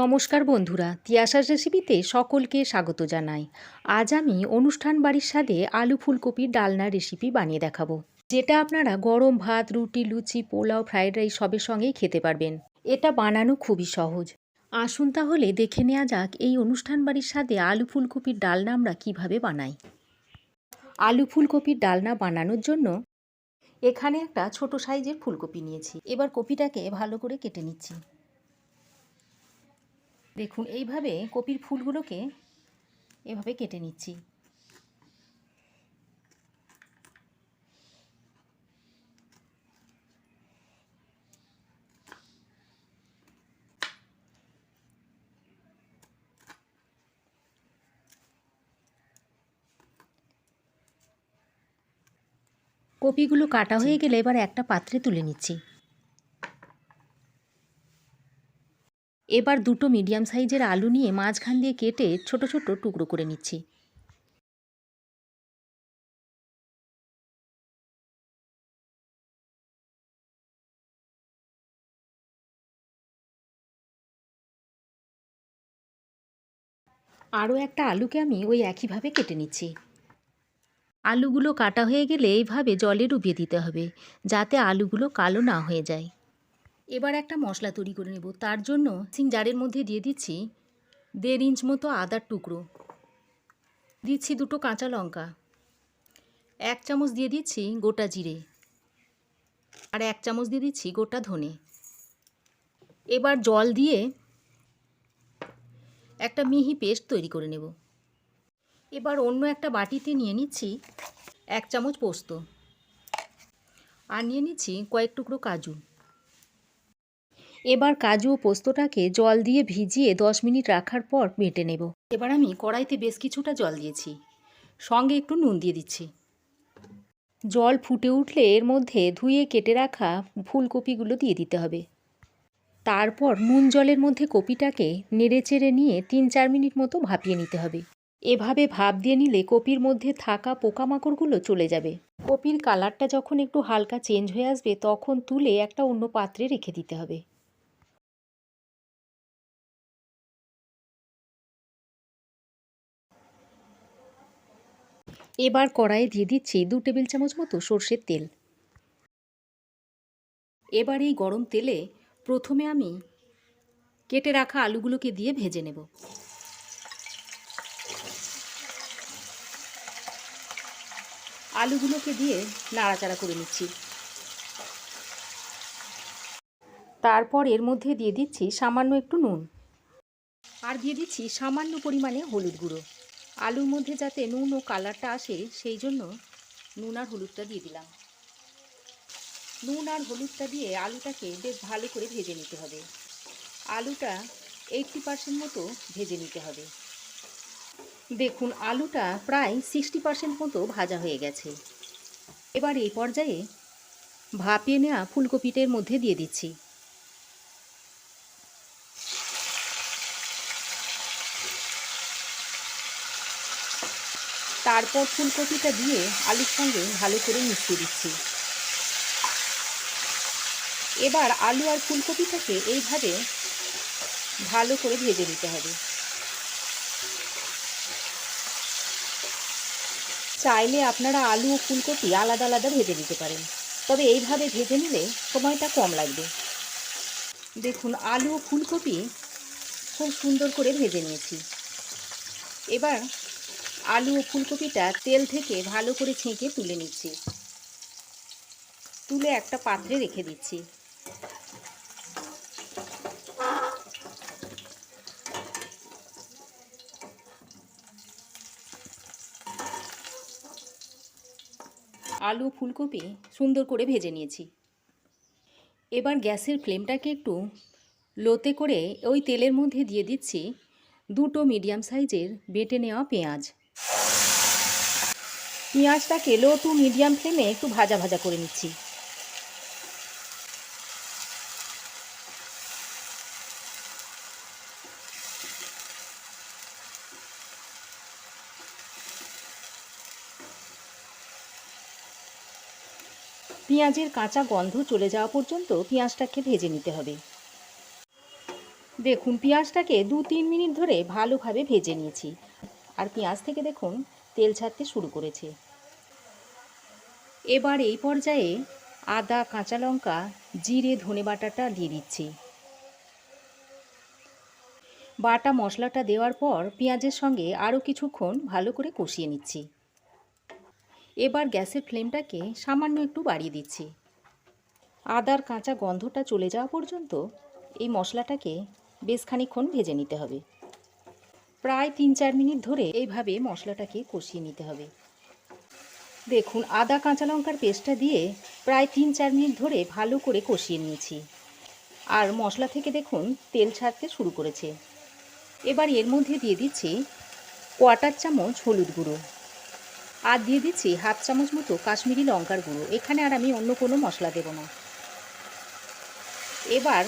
নমস্কার বন্ধুরা, তিয়াশাস রেসিপিতে সকলকে স্বাগত জানাই। আজ আমি অনুষ্ঠান বাড়ির স্বাদে আলু ফুলকপির ডালনা রেসিপি বানিয়ে দেখাবো। যেটা আপনারা গরম ভাত, রুটি, লুচি, পোলাও ফ্রাইড রাইস সবের সঙ্গেই খেতে পারবেন। এটা বানানো খুবই সহজ। আসুন তাহলে দেখে নেওয়া যাক এই অনুষ্ঠান বাড়ির স্বাদে আলু ফুলকপির ডালনা আমরা কীভাবে বানাই। আলু ফুলকপির ডালনা বানানোর জন্য এখানে একটা ছোট সাইজের ফুলকপি নিয়েছি। এবার কপিটাকে ভালো করে কেটে নিচ্ছি। দেখুন, এইভাবে কপির ফুলগুলোকে এভাবে কেটে নিচ্ছি। কপিগুলো কাটা হয়ে গেলে এবার একটা পাত্রে তুলে নিচ্ছি। এবার দুটো মিডিয়াম সাইজের আলু নিয়ে মাঝখান দিয়ে কেটে ছোট ছোট টুকরো করে নিচ্ছি। আরও একটা আলুকে আমি ওই একইভাবে কেটে নিচ্ছি। আলুগুলো কাটা হয়ে গেলে এইভাবে জলে ডুবিয়ে দিতে হবে, যাতে আলুগুলো কালো না হয়ে যায়। এবার একটা মশলা তৈরি করে নেব। তার জন্য সিং জারের মধ্যে দিয়ে দিচ্ছি দেড় ইঞ্চ মতো আদার টুকরো। দিচ্ছি দুটো কাঁচা লঙ্কা। এক চামচ দিয়ে দিচ্ছি গোটা জিরে। আর এক চামচ দিয়ে দিচ্ছি গোটা ধনে। এবার জল দিয়ে একটা মিহি পেস্ট তৈরি করে নেব। এবার অন্য একটা বাটিতে নিয়ে নিচ্ছি এক চামচ পোস্ত। আর নিয়ে নিচ্ছি কয়েক টুকরো কাজু। এবার কাজু ও পোস্তটাকে জল দিয়ে ভিজিয়ে দশ মিনিট রাখার পর মেটে নেব। এবার আমি কড়াইতে বেশ কিছুটা জল দিয়েছি। সঙ্গে একটু নুন দিয়ে দিচ্ছি। জল ফুটে উঠলে এর মধ্যে ধুয়ে কেটে রাখা ফুলকপিগুলো দিয়ে দিতে হবে। তারপর নুন জলের মধ্যে কপিটাকে নেড়েচেড়ে নিয়ে তিন চার মিনিট মতো ভাপিয়ে নিতে হবে। এভাবে ভাপ দিয়ে নিলে কপির মধ্যে থাকা পোকামাকড়গুলো চলে যাবে। কপির কালারটা যখন একটু হালকা চেঞ্জ হয়ে আসবে তখন তুলে একটা অন্য পাত্রে রেখে দিতে হবে। এবার কড়াইয়ে দিয়ে দিচ্ছি দু টেবিল চামচ মতো সর্ষের তেল। এবার এই গরম তেলে প্রথমে আমি কেটে রাখা আলুগুলোকে দিয়ে ভেজে নেব। আলুগুলোকে দিয়ে নাড়াচাড়া করে নিচ্ছি। তারপর এর মধ্যে দিয়ে দিচ্ছি সামান্য একটু নুন। আর দিয়ে দিচ্ছি সামান্য পরিমাণে হলুদ গুঁড়ো। আলুর মধ্যে যাতে নুন ও কালারটা আসে, সেই জন্য নুন আর হলুদটা দিয়ে দিলাম। নুন আর হলুদটা দিয়ে আলুটাকে বেশ ভালো করে ভেজে নিতে হবে। আলুটা এইটটি পার্সেন্ট মতো ভেজে নিতে হবে। দেখুন, আলুটা প্রায় সিক্সটি পার্সেন্ট মতো ভাজা হয়ে গেছে। এবার এই পর্যায়ে ভাপিয়ে নেওয়া ফুলকপিটার মধ্যে দিয়ে দিচ্ছি। তারপর ফুলকপিটা দিয়ে আলুর সঙ্গে ভালো করে মিশিয়ে দিচ্ছি। এবার আলু আর ফুলকপিটাকে এইভাবে ভালো করে ভেজে নিতে হবে। চাইলে আপনারা আলু ও ফুলকপি আলাদা আলাদা ভেজে নিতে পারেন। তবে এইভাবে ভেজে নিলে সময়টা কম লাগবে। দেখুন, আলু ও ফুলকপি খুব সুন্দর করে ভেজে নিয়েছি। এবার আলু ও ফুলকপিটা তেল থেকে ভালো করে ছেঁকে তুলে নিচ্ছি। তুলে একটা পাত্রে রেখে দিচ্ছি। আলু ফুলকপি সুন্দর করে ভেজে নিয়েছি। এবার গ্যাসের ফ্লেমটাকে একটু লোতে করে ওই তেলের মধ্যে দিয়ে দিচ্ছি দুটো মিডিয়াম সাইজের বেটে নেওয়া পেঁয়াজ। পেঁয়াজটাকে লো টু মিডিয়াম ফ্লেমে একটু ভাজা ভাজা করে নিচ্ছি। পেঁয়াজের কাঁচা গন্ধ চলে যাওয়া পর্যন্ত পেঁয়াজটাকে ভেজে নিতে হবে। দেখুন, পেঁয়াজটাকে দু তিন মিনিট ধরে ভালোভাবে ভেজে নিয়েছি। আর পেঁয়াজ থেকে দেখুন, তেল ছাড়তে শুরু করেছে। এবার এই পর্যায়ে আদা, কাঁচা লঙ্কা, জিরে, ধনে বাটাটা দিয়ে দিচ্ছি। বাটা মশলাটা দেওয়ার পর পেঁয়াজের সঙ্গে আরও কিছুক্ষণ ভালো করে কষিয়ে নিচ্ছি। এবার গ্যাসের ফ্লেমটাকে সামান্য একটু বাড়িয়ে দিচ্ছি। আদার কাঁচা গন্ধটা চলে যাওয়া পর্যন্ত এই মশলাটাকে বেশ খানিক্ষণ ভেজে নিতে হবে। প্রায় তিন চার মিনিট ধরে এইভাবে মশলাটাকে কষিয়ে নিতে হবে। দেখুন, আদা, কাঁচা লঙ্কার পেস্টটা দিয়ে প্রায় তিন, চার মিনিট ধরে ভালো করে কষিয়ে নিয়েছি। আর মশলা থেকে দেখুন, তেল ছাড়তে শুরু করেছে। এবার এর মধ্যে দিয়ে দিচ্ছি কোয়াটার চামচ হলুদ গুঁড়ো। আর দিয়ে দিচ্ছি হাফ চামচ মতো কাশ্মীরি লঙ্কার গুঁড়ো। এখানে আর আমি অন্য কোনো মশলা দেব না। এবার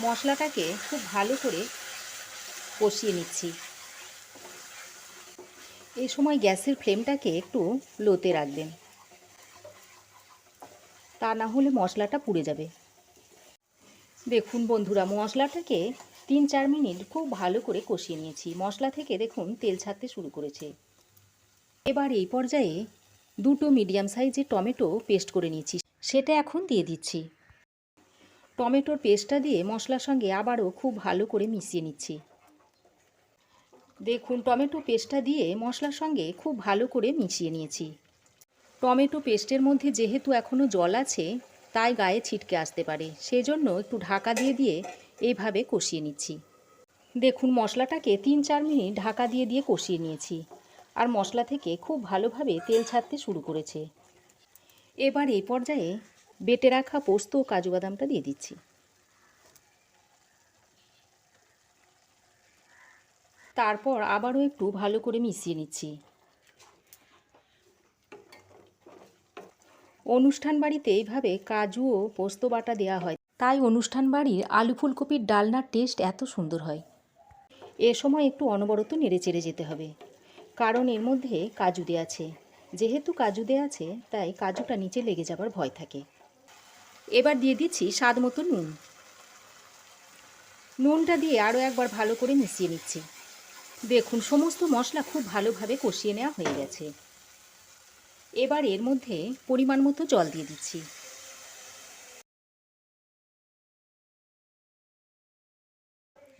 মশলাটাকে খুব ভালো করে কষিয়ে নিচ্ছি। এই সময় গ্যাসের ফ্লেমটাকে একটু লোতে রাখবেন। তা না হলে মশলাটা পুড়ে যাবে। দেখুন বন্ধুরা, মশলাটাকে তিন চার মিনিট খুব ভালো করে কষিয়ে নিয়েছি। মশলা থেকে দেখুন তেল ছাড়তে শুরু করেছে। এবার এই পর্যায়ে দুটো মিডিয়াম সাইজের টমেটো পেস্ট করে নিয়েছি সেটা এখন দিয়ে দিচ্ছি। টমেটোর পেস্টটা দিয়ে মশলার সঙ্গে আবারও খুব ভালো করে মিশিয়ে নিচ্ছি। দেখুন, টমেটো পেস্টটা দিয়ে মশলার সঙ্গে খুব ভালো করে মিশিয়ে নিয়েছি। টমেটো পেস্টের মধ্যে যেহেতু এখনও জল আছে, তাই গায়ে ছিটকে আসতে পারে। সেজন্য একটু ঢাকা দিয়ে দিয়ে এইভাবে কষিয়ে নিচ্ছি। দেখুন, মশলাটাকে তিন চার মিনিট ঢাকা দিয়ে দিয়ে কষিয়ে নিয়েছি। আর মশলা থেকে খুব ভালোভাবে তেল ছাড়তে শুরু করেছে। এবার এই পর্যায়ে বেটে রাখা পোস্ত ও কাজু বাদামটা দিয়ে দিচ্ছি। তারপর আবারও একটু ভালো করে মিশিয়ে নিচ্ছি। অনুষ্ঠান বাড়িতে এইভাবে কাজু ও পোস্ত বাটা দেওয়া হয়। তাই অনুষ্ঠান বাড়ির আলু ফুলকপির ডালনার টেস্ট এত সুন্দর হয়। এ সময় একটু অনবরত নেড়ে চেড়ে যেতে হবে। কারণ এর মধ্যে কাজু দেওয়া আছে। যেহেতু কাজু দেওয়া আছে, তাই কাজুটা নিচে লেগে যাবার ভয় থাকে। এবার দিয়ে দিচ্ছি স্বাদ মতো নুন। নুনটা দিয়ে আরও একবার ভালো করে মিশিয়ে নিচ্ছি। দেখুন, সমস্ত মশলা খুব ভালোভাবে কষিয়ে নেওয়া হয়ে গেছে। এবার এর মধ্যে পরিমাণ মতো জল দিয়ে দিচ্ছি।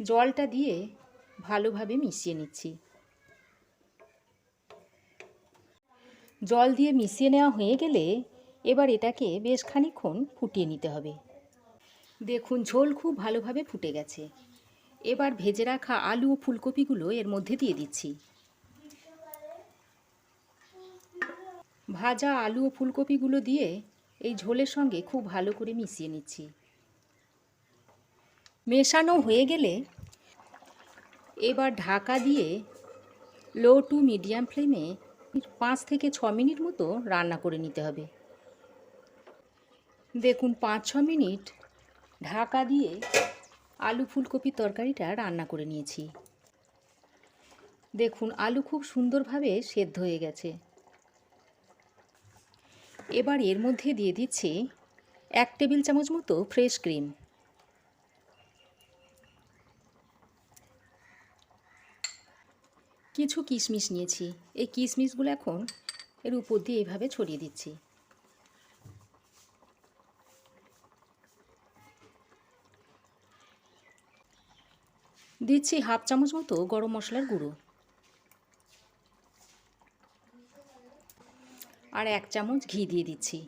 জলটা দিয়ে ভালোভাবে মিশিয়ে নিচ্ছি। জল দিয়ে মিশিয়ে নেওয়া হয়ে গেলে এবার এটাকে বেশ খানিক্ষণ ফুটিয়ে নিতে হবে। দেখুন, ঝোল খুব ভালোভাবে ফুটে গেছে। এবার ভেজে রাখা আলু ও ফুলকপিগুলো এর মধ্যে দিয়ে দিচ্ছি। ভাজা আলু ও ফুলকপিগুলো দিয়ে এই ঝোলের সঙ্গে খুব ভালো করে মিশিয়ে নিচ্ছি। মেশানো হয়ে গেলে এবার ঢাকা দিয়ে লো টু মিডিয়াম ফ্লেমে পাঁচ থেকে ছ মিনিট মতো রান্না করে নিতে হবে। দেখুন, পাঁচ ছ মিনিট ঢাকা দিয়ে আলু ফুলকপির তরকারিটা রান্না করে নিয়েছি। দেখুন, আলু খুব সুন্দরভাবে সেদ্ধ হয়ে গেছে। এবার এর মধ্যে দিয়ে দিচ্ছি এক টেবিল চামচ মতো ফ্রেশ ক্রিম। কিছু কিশমিশ নিয়েছি। এই কিশমিশগুলো এখন এর উপর দিয়ে এইভাবে ছড়িয়ে দিচ্ছি। দিচ্ছি হাফ চামচ মতো গরম মশলার গুঁড়ো। আর এক চামচ ঘি দিয়ে দিচ্ছি।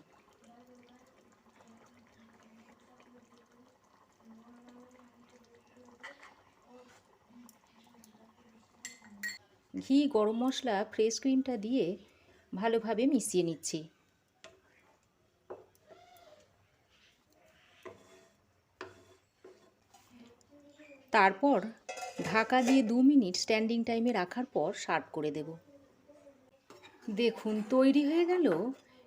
ঘি, গরম মশলা ফ্রেশ ক্রিমটা দিয়ে ভালোভাবে মিশিয়ে নিচ্ছি। তারপর ঢাকা দিয়ে দু মিনিট স্ট্যান্ডিং টাইমে রাখার পর সার্ভ করে দেব। দেখুন, তৈরি হয়ে গেল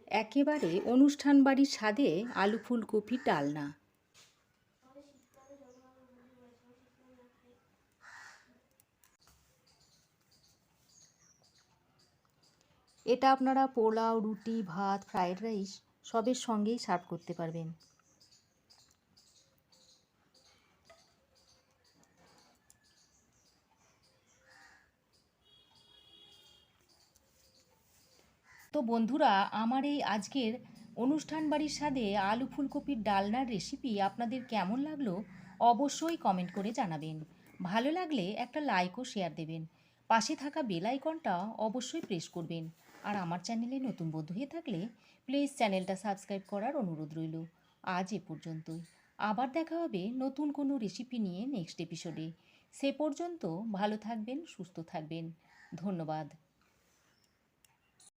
একেবারে অনুষ্ঠান বাড়ির স্বাদে আলু ফুলকপি ডালনা। এটা আপনারা পোলাও, রুটি, ভাত, ফ্রায়েড রাইস সবের সঙ্গেই সার্ভ করতে পারবেন। তো বন্ধুরা, আমার এই আজকের অনুষ্ঠান বাড়ির স্বাদে আলু ফুলকপির ডালনার রেসিপি আপনাদের কেমন লাগল অবশ্যই কমেন্ট করে জানাবেন। ভালো লাগলে একটা লাইক ও শেয়ার দেবেন। পাশে থাকা বেল আইকনটা অবশ্যই প্রেস করবেন। আর আমার চ্যানেলে নতুন বন্ধু হয়ে থাকলে প্লিজ চ্যানেলটা সাবস্ক্রাইব করার অনুরোধ রইল। আজ এ পর্যন্তই। আবার দেখা হবে নতুন কোনো রেসিপি নিয়ে নেক্সট এপিসোডে সে পর্যন্ত ভালো থাকবেন, সুস্থ থাকবেন। ধন্যবাদ।